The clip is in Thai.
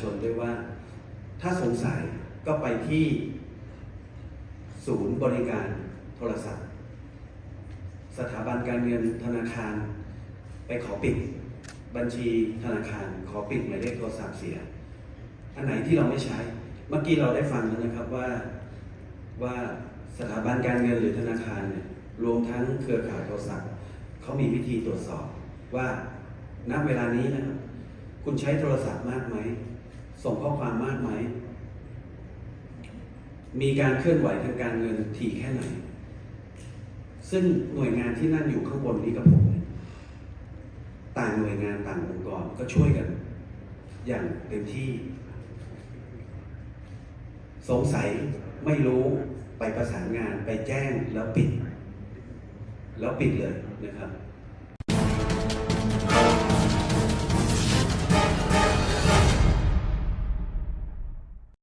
ชนด้วยว่า ถ้าสงสัยก็ไปที่ศูนย์บริการโทรศัพท์ สถาบันการเงินธนาคาร ไปขอปิด บัญชีธนาคาร ขอปิดหมายเลขโทรศัพท์เสีย อันไหนที่เราไม่ใช้ เมื่อกี้เราได้ฟังแล้วนะครับว่าว่าสถาบันการเงินหรือธนาคารเนี่ยรวมทั้งเครือข่ายโทรศัพท์เขามีวิธีตรวจสอบว่าณเวลานี้นะครับคุณใช้โทรศัพท์มากไหม ส่งข้อความมากไหม มีการเคลื่อนไหวทางการเงินถี่แค่ไหน ซึ่งหน่วยงานที่นั่งอยู่ข้างบนนี้กับผมต่างหน่วยงานต่างองค์กรก็ช่วยกัน อย่างเต็มที่ สงสัยไม่รู้ไปประสานงานไปแจ้งแล้วปิด แล้วปิดเลยนะครับ